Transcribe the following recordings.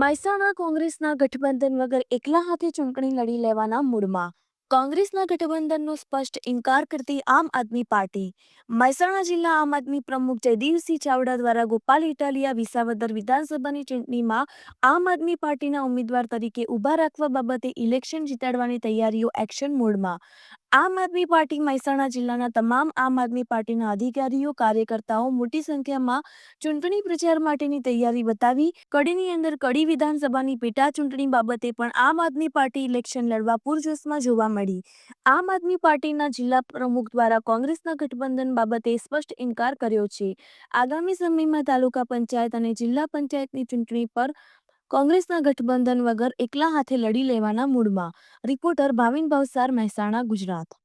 મહેસાણા કોંગ્રેસના ગઠબંધન વગર એકલા હાથે ચૂંટણી લડી લેવાના મૂડમાં. કોંગ્રેસના ગઠબંધનનો સ્પષ્ટ ઇનકાર કરતી આમ આદમી પાર્ટી. મહેસાણા જિલ્લા આમ આદમી પ્રમુખ જયદીપસિંહ ચાવડા દ્વારા ગોપાલ ઇટાલિયા વિસાવદર વિધાનસભાની ચૂંટણીમાં આમ આદમી પાર્ટીના ઉમેદવાર તરીકે ઊભા રાખવા બાબતે ઇલેક્શન જીતાડવાની તૈયારીઓ એક્શન મોડમાં. આમ આદમી પાર્ટી મહેસાણા જિલ્લાના તમામ આમ આદમી પાર્ટીના અધિકારીઓ, કાર્યકર્તાઓ મોટી સંખ્યામાં ચૂંટણી પ્રચાર માટેની તૈયારી બતાવી. કડીની અંદર કડી વિધાનસભાની પેટા ચૂંટણી બાબતે પણ આમ આદમી પાર્ટી ઇલેક્શન લડવા પૂરજોશમાં જોવા મળી. આમ આદમી પાર્ટીના જિલ્લા પ્રમુખ દ્વારા કોંગ્રેસના ગઠબંધન બાબતે સ્પષ્ટ ઇનકાર કર્યો છે. આગામી સમયમાં તાલુકા પંચાયત અને જિલ્લા પંચાયતની ચૂંટણી પર કોંગ્રેસના ગઠબંધન વગર એકલા હાથે લડી લેવાના મૂડમાં. રિપોર્ટર ભાવિન ભવસાર મહેસાણા ગુજરાત.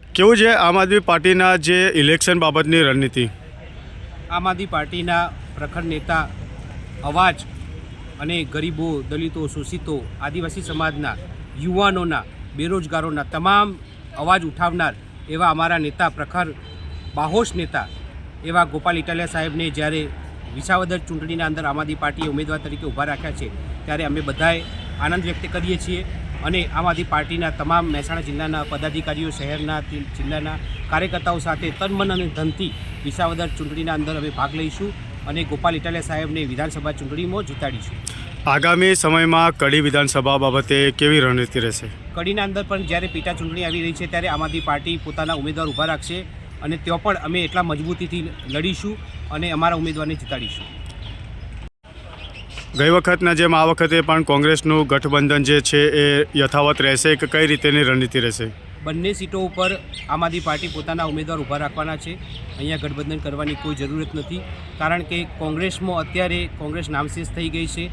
કેવું છે આમ આદમી પાર્ટીના જે ઇલેક્શન બાબતની રણનીતિ? આમ આદમી પાર્ટીના પ્રખર નેતા અવાજ અને ગરીબો દલિતો શોષિતો આદિવાસી સમાજના યુવાનોના બેરોજગારોના તમામ અવાજ ઉઠાવનાર એવા અમારા નેતા પ્રખર બાહોશ નેતા એવા ગોપાલ ઇટાલિયા સાહેબને જ્યારે વિસાવદર ચૂંટણીના અંદર આમ આદમી પાર્ટીએ ઉમેદવાર તરીકે ઊભા રાખ્યા છે ત્યારે અમે બધાએ આનંદ વ્યક્ત કરીએ છીએ અને આમ આદમી પાર્ટીના તમામ મહેસાણા જિલ્લાના પદાધિકારીઓ શહેરના જિલ્લાના કાર્યકર્તાઓ સાથે તનમન અને ધનથી વિસાવદર ચૂંટણીના અંદર અમે ભાગ લઈશું અને ગોપાલ ઇટાલિયા સાહેબને વિધાનસભા ચૂંટણીમાં જીતાડીશું. આગામી સમયમાં કડી વિધાનસભા બાબતે કેવી રણનીતિ રહેશે? કડીના અંદર પણ જ્યારે પેટા ચૂંટણી આવી રહી છે ત્યારે આમ આદમી પાર્ટી પોતાના ઉમેદવાર ઊભા રાખશે અને ત્યાં પણ અમે એટલા મજબૂતીથી લડીશું. અને અમારા ઉમેદવારને જીતાડીશું. ગઈ વખતના જેમ આ વખતે પણ કોંગ્રેસનું ગઠબંધન જે છે એ યથાવત રહેશે કે કઈ રીતેની રણનીતિ રહેશે? બંને સીટો ઉપર આમ આદમી પાર્ટી પોતાના ઉમેદવાર ઊભા રાખવાના છે. અહીંયા ગઠબંધન કરવાની કોઈ જરૂરત નથી કારણ કે કોંગ્રેસમાં અત્યારે કોંગ્રેસ નામશેષ થઈ ગઈ છે.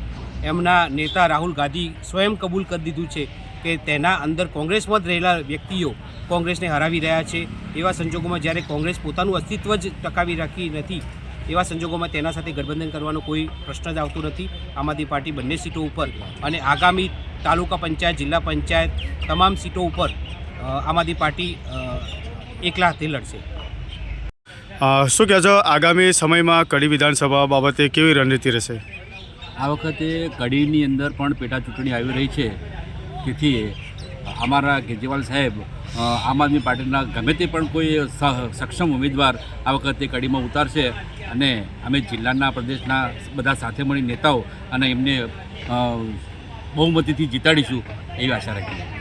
એમના નેતા રાહુલ ગાંધી સ્વયં કબૂલ કરી દીધું છે કે તેના અંદર કોંગ્રેસમાં જ રહેલા વ્યક્તિઓ કોંગ્રેસને હરાવી રહ્યા છે. એવા સંજોગોમાં જ્યારે કોંગ્રેસ પોતાનું અસ્તિત્વ જ ટકાવી રાખી નથી એવા સંજોગોમાં તેના સાથે ગઠબંધન કરવાનો કોઈ પ્રશ્ન જ આવતો નથી. આમ આદમી પાર્ટી બંને સીટો ઉપર અને આગામી તાલુકા પંચાયત જિલ્લા પંચાયત તમામ સીટો ઉપર આમ આદમી પાર્ટી એકલા હાથે લડશે. શું કહેશો આગામી સમયમાં કડી વિધાનસભા બાબતે કેવી રણનીતિ રહેશે? આ વખતે કડીની અંદર પણ પેટા ચૂંટણી આવી રહી છે. તેથી અમારા કેજરીવાલ સાહેબ આમ આદમી પાર્ટીના ગમે તે પણ કોઈ સક્ષમ ઉમેદવાર આ વખતે કડીમાં ઉતારશે અને અમે જિલ્લાના, પ્રદેશના બધા સાથે મળી નેતાઓ અને એમને બહુમતીથી જીતાડીશું એવી આશા રાખીએ.